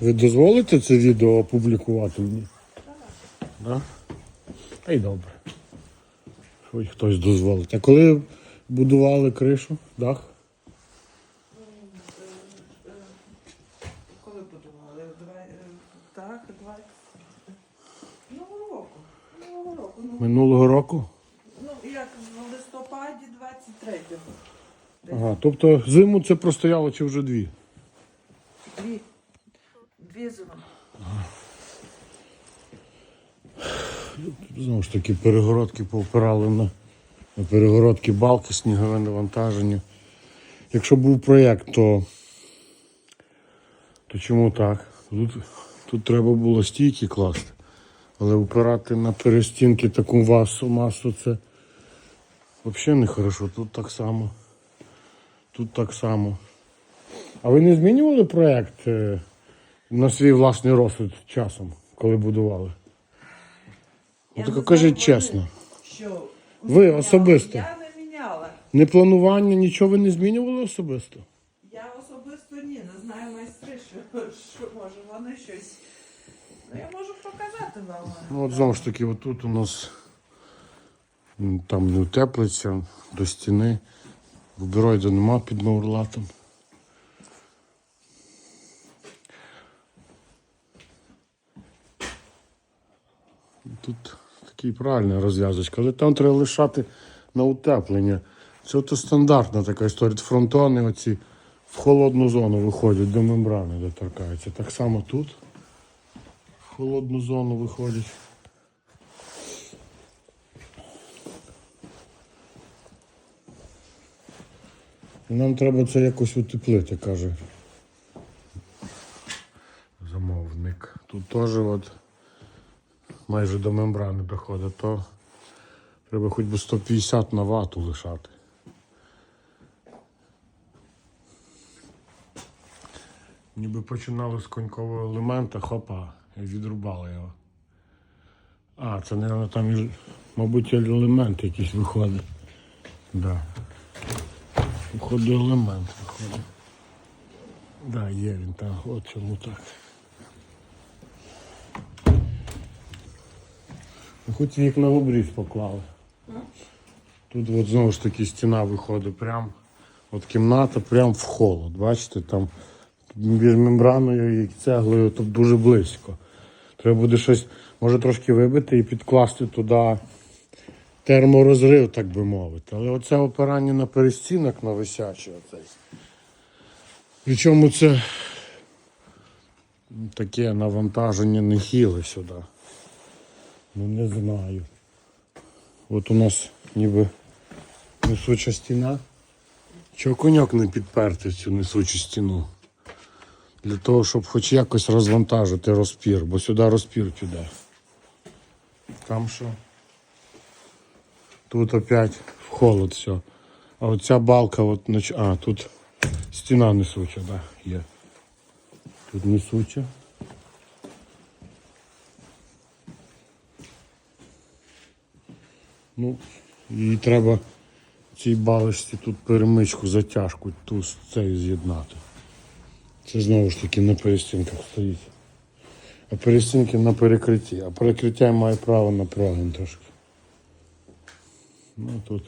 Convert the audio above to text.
Ви дозволите це відео опублікувати мені? Так. Та й добре. Хоч хтось дозволить. А коли будували кришу, дах? Коли будували? Е, так, два. Нового року. Нового року. Ну, Минулого року? ну як в листопаді 23-го. Ага, тобто зиму це простояло чи вже дві? Дві. Дві. Знову ж таки, перегородки повпирали на, на перегородки балки, снігове навантаження. Якщо був проєкт, то, то чому так? Тут, тут треба було стійки класти. Але опирати на перестінки таку масу, масу це взагалі не хорошо. Тут так само. Тут так само. А ви не змінювали проєкт е, на свій власний розсуд часом, коли будували? Я Ну, так кажіть чесно. Що Ви особисто? Я не міняла. Не планування, нічого ви не змінювали особисто? Я особисто ні, не знаю майстри, що, що може вони щось. Ну я можу показати вам. Ну, от знову ж таки, отут у нас там не утеплиться до стіни. Бубероїду нема під маурлатом. Тут такий правильна розв'язочка, але там треба лишати на утеплення. Це то стандартна така історія. Фронтони оці в холодну зону виходять до мембрани, доторкаються. Так само тут в холодну зону виходять. Нам треба це якось утеплити, каже замовник. Тут теж от майже до мембрани доходить, то треба хоч би 150 на вату лишати. Ніби починали з конькового елемента, хопа, і відрубали його. А, це, мабуть, там, мабуть, елемент якийсь виходить. Да. Виходить елемент виходить. Да, є він там, от чому так. Хоч вікна в обріз поклали. Тут от знову ж таки стіна виходить прям. От кімната прям в холод. Бачите, там мембраною і цеглою тут дуже близько. Треба буде щось, може трошки вибити і підкласти туди терморозрив, так би мовити. Але оце опирання на перестінок на висячий оцей. Причому це таке навантаження не хіле сюди. Ну не знаю. От у нас ніби несуча стіна. Чого коньок не підперти в цю несучу стіну? Для того, щоб хоч якось розвантажити розпір, бо сюди розпір піде. Там що? Тут опять в холод все. А оця балка, от, нач- а, тут стіна несуча, да, є. Тут несуча. Ну, і треба цій балочці тут перемичку, затяжку, ту цією з'єднати. Це знову ж таки на перестінках стоїть. А перестінки на перекритті. А перекриття має право на прогін трошки. Ну тут.